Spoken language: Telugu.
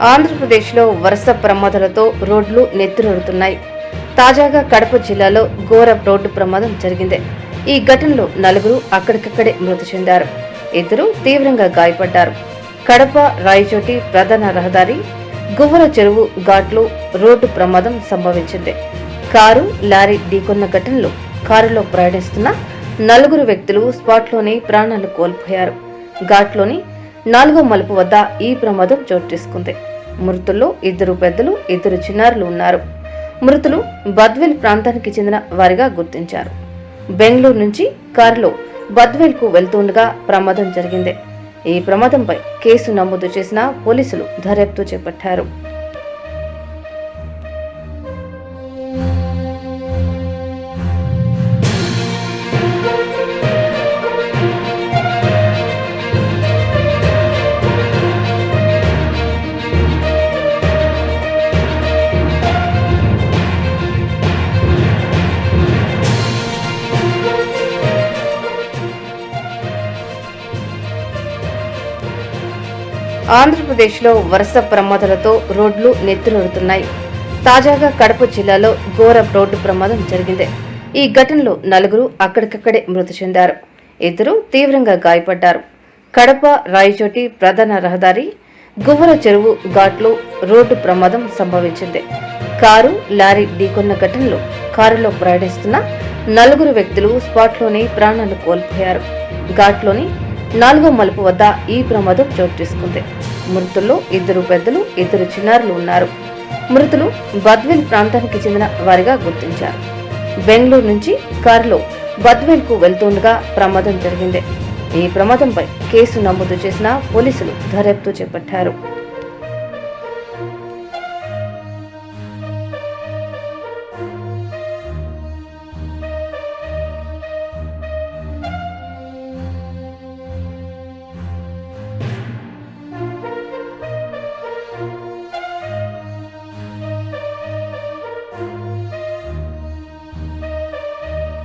ఆంధ్రప్రదేశ్లో వరుస ప్రమాదాలతో రోడ్లు నెత్తురుతున్నాయి తాజాగా కడప జిల్లాలో ఘోర రోడ్డు ప్రమాదం జరిగింది. ఈ ఘటనలో నలుగురు అక్కడికక్కడే మృతి చెందారు. ఇద్దరు తీవ్రంగా గాయపడ్డారు. కడప రాయచోటి ప్రధాన రహదారి గువ్వల చెరువు ఘాట్లు రోడ్డు ప్రమాదం సంభవించింది. కారు లారీ ఢీకొన్న ఘటనలో కారులో ప్రయాణిస్తున్న నలుగురు వ్యక్తులు స్పాట్లోనే ప్రాణాలు కోల్పోయారు. ఘాట్లోని నాలుగో మలుపు వద్ద ఈ ప్రమాదం చోటు చేసుకుంది. మృతుల్లో ఇద్దరు పెద్దలు ఇద్దరు చిన్నారులు ఉన్నారు. మృతులు బద్వేల్ ప్రాంతానికి చెందిన వారిగా గుర్తించారు. బెంగళూరు నుంచి కారులో బద్వేల్కు వెళ్తుండగా ప్రమాదం జరిగింది. ఈ ప్రమాదంపై కేసు నమోదు చేసిన పోలీసులు దర్యాప్తు చేపట్టారు. ఆంధ్రప్రదేశ్లో వరుస ప్రమాదాలతో రోడ్లు నెత్తురొడుతున్నాయి తాజాగా కడప జిల్లాలో ఘోర రోడ్డు ప్రమాదం జరిగింది. ఈ ఘటనలో నలుగురు అక్కడికక్కడే మృతి చెందారు. ఇద్దరు తీవ్రంగా గాయపడ్డారు. కడప రాయచోటి ప్రధాన రహదారి గువ్వల చెరువు ఘాట్లో రోడ్డు ప్రమాదం సంభవించింది. కారు లారీ ఢీకొన్న ఘటనలో కారులో ప్రయాణిస్తున్న నలుగురు వ్యక్తులు స్పాట్లోనే ప్రాణాలు కోల్పోయారు. ఘాట్లోని నాలుగో మలుపు వద్ద ఈ ప్రమాదం చోటు చేసుకుంది. మృతుల్లో ఇద్దరు పెద్దలు ఇద్దరు చిన్నారులు ఉన్నారు. మృతులు బద్వేల్ ప్రాంతానికి చెందిన వారిగా గుర్తించారు. బెంగళూరు నుంచి కారులో బద్వేల్కు వెళ్తుండగా ప్రమాదం జరిగింది. ఈ ప్రమాదంపై కేసు నమోదు చేసిన పోలీసులు దర్యాప్తు చేపట్టారు.